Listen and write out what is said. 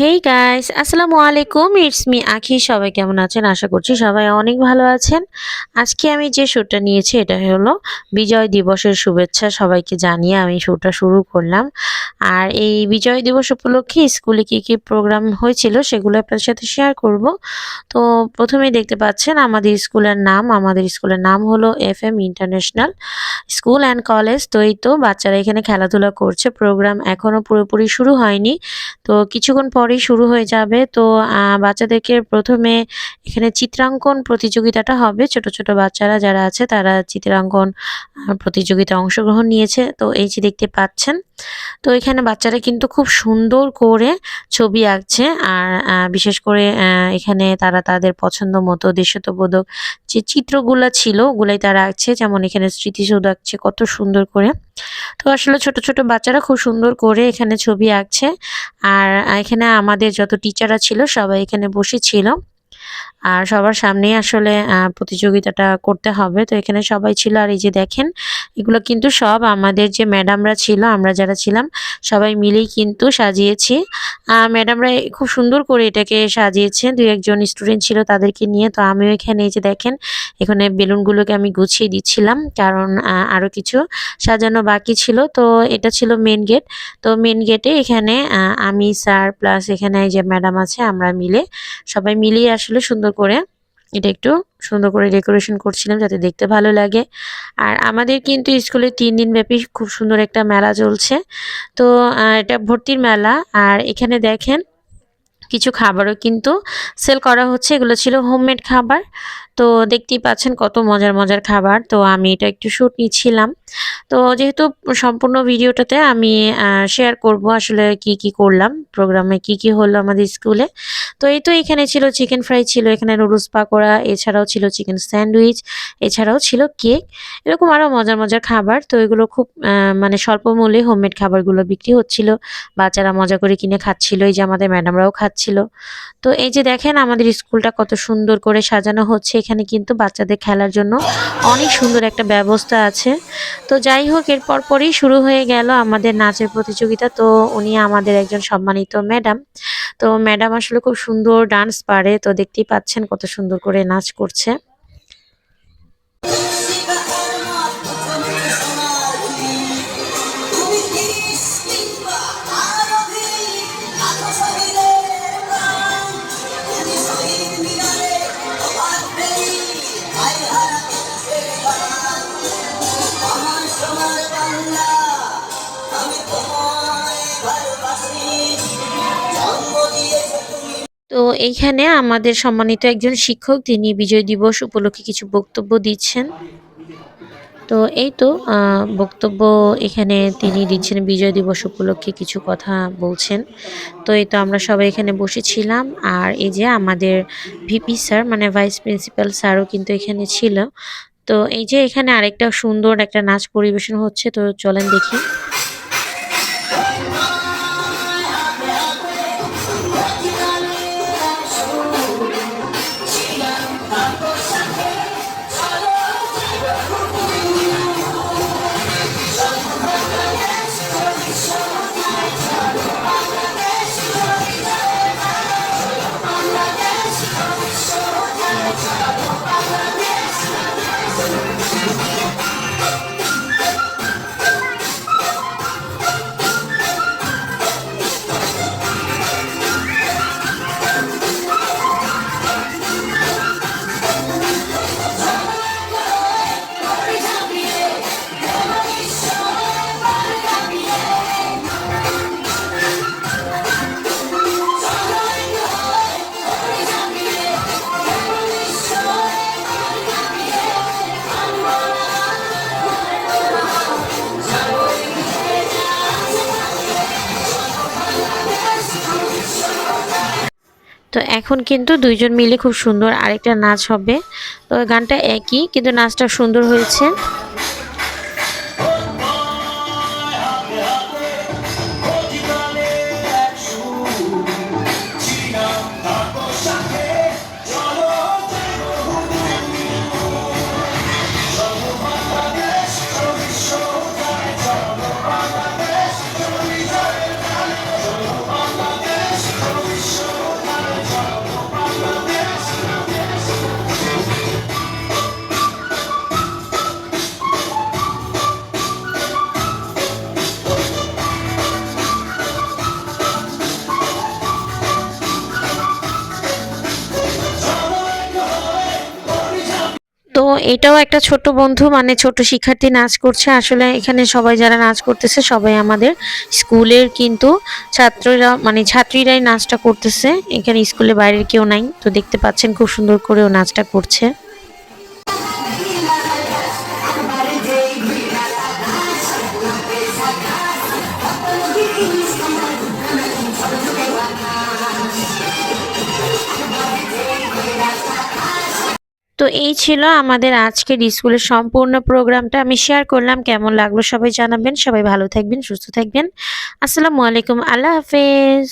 Hey guys আসসালামু আলাইকুম। It's me আখি। সবাই কেমন আছেন? আশা করছি সবাই অনেক ভালো আছেন। আজকে আমি যে শ্যুটটা নিয়েছি, এটা হলো বিজয় দিবসের শুভেচ্ছা। সবাইকে জানিয়ে আমি শ্যুটটা শুরু করলাম। আর এই বিজয় দিবস উপলক্ষে স্কুলে কী কী প্রোগ্রাম হয়েছিল, সেগুলো আপনার সাথে শেয়ার করব। তো প্রথমেই দেখতে পাচ্ছেন, আমাদের স্কুলের নাম, আমাদের স্কুলের নাম হলো F M international school and college, তো এই তো বাচ্চারা এখানে খেলাধুলা করছে। প্রোগ্রাম এখনও পুরোপুরি শুরু হয়নি। তো কিছুক্ষণ পরেই শুরু হয়ে যাবে। তো বাচ্চাদেরকে প্রথমে এখানে চিত্রাঙ্কন প্রতিযোগিতাটা হবে। ছোট ছোট বাচ্চারা যারা আছে তারা চিত্রাঙ্কন প্রতিযোগিতায় অংশগ্রহণ নিয়েছে। তো এই যে দেখতে পাচ্ছেন, তো এখানে বাচ্চারা কিন্তু খুব সুন্দর করে ছবি আঁকছে। আর বিশেষ করে এখানে তারা তাদের পছন্দ মতো দেশাত্মবোধক যে চিত্রগুলো ছিল, ওগুলাই তারা আঁকছে। যেমন এখানে স্মৃতিসৌধ আঁকছে কত সুন্দর করে। তো আসলে ছোট ছোট বাচ্চারা খুব সুন্দর করে এখানে ছবি আঁকছে। আর এখানে আমাদের যত টিচাররা ছিল সবাই এখানে বসেছিল। আর সবার সামনেই আসলে প্রতিযোগিতাটা করতে হবে। তো এখানে সবাই ছিল। আর এই যে দেখেন, এগুলো কিন্তু সব আমাদের যে ম্যাডামরা ছিল, আমরা যারা ছিলাম, সবাই মিলেই কিন্তু সাজিয়েছি। ম্যাডামরা খুব সুন্দর করে এটাকে সাজিয়েছে দুই একজন স্টুডেন্ট ছিল তাদেরকে নিয়ে। তো আমিও এখানে এই যে দেখেন, এখানে বেলুনগুলোকে আমি গুছিয়ে দিচ্ছিলাম, কারণ আরও কিছু সাজানো বাকি ছিল। তো এটা ছিল মেন গেট। তো মেন গেটে এখানে আমি, স্যার, প্লাস এখানে যে ম্যাডাম আছে, আমরা মিলে সবাই মিলিয়ে আসলে সুন্দর করে এটা একটু সুন্দর করে ডেকোরেশন করছিলাম যাতে দেখতে ভালো লাগে। আর আমাদের কিন্তু স্কুলে তিন দিন ব্যাপী খুব সুন্দর একটা মেলা চলছে। তো এটা ভর্তির মেলা আর এখানে দেখেন কিছু খাবারও কিন্তু সেল করা হচ্ছে। এগুলো ছিল হোমমেড খাবার। তো দেখতেই পাচ্ছেন কত মজার মজার খাবার। তো আমি এটা একটু শ্যুট নিচ্ছিলাম। তো যেহেতু সম্পূর্ণ ভিডিওটাতে আমি শেয়ার করব আসলে কি কি করলাম প্রোগ্রামে কি কি হলো আমাদের স্কুলে। তো এই তো এখানে ছিল চিকেন ফ্রাই ছিল, এখানে নুডলস পাকোড়া, এছাড়াও ছিল চিকেন স্যান্ডউইচ এছাড়াও ছিল কেক এরকম আরও মজার মজার খাবার। তো এগুলো খুব মানে স্বল্প মূল্যে হোমমেড খাবারগুলো বিক্রি হচ্ছিল। বাচ্চারা মজা করে কিনে খাচ্ছিল, এই যে আমাদের ম্যাডামরাও খাচ্ছিল। তো এই যে দেখেন আমাদের স্কুলটা কত সুন্দর করে সাজানো হচ্ছে। এখানে কিন্তু বাচ্চাদের খেলার জন্য অনেক সুন্দর একটা ব্যবস্থা আছে। তো যাই হোক, এরপর পরই শুরু হয়ে গেল আমাদের নাচের প্রতিযোগিতা। তো উনি আমাদের একজন সম্মানিত ম্যাডাম। তো ম্যাডাম আসলে খুব সুন্দর ডান্স পারে। তো দেখতেই পাচ্ছেন কত সুন্দর করে নাচ করছে। তো এইখানে আমাদের সম্মানিত একজন শিক্ষক, তিনি বিজয় দিবস উপলক্ষে কিছু বক্তব্য দিচ্ছেন। তো এই তো বক্তব্য এখানে তিনি দিচ্ছেন, বিজয় দিবস উপলক্ষে কিছু কথা বলছেন। তো এই তো আমরা সবাই এখানে বসেছিলাম, আর এই যে আমাদের ভিপি স্যার মানে ভাইস প্রিন্সিপাল স্যারও কিন্তু এখানে ছিল। তো এই যে এখানে আরেকটা সুন্দর একটা নাচ পরিবেশন হচ্ছে, তো চলেন দেখি। তো এখন কিন্তু দুইজন মিলে খুব সুন্দর আরেকটা নাচ হবে। তো গানটা একই, কিন্তু নাচটা সুন্দর হয়েছে। এটাও একটা ছোট বন্ধু মানে ছোট শিক্ষার্থী নাচ করছে। আসলে এখানে সবাই যারা নাচ করতেছে, সবাই আমাদের স্কুলের কিন্তু ছাত্ররা মানে ছাত্রীরাই নাচটা করতেছে। এখানে স্কুলে বাইরের কেউ নাই, তো দেখতে পাচ্ছেন খুব সুন্দর করেও নাচটা করছে। তো এই ছিল আমাদের আজকের স্কুলের সম্পূর্ণ প্রোগ্রামটা। আমি শেয়ার করলাম, কেমন লাগল সবাই জানাবেন। সবাই ভালো থাকবেন, সুস্থ থাকবেন। আসসালামু আলাইকুম, আল্লাহ হাফেজ।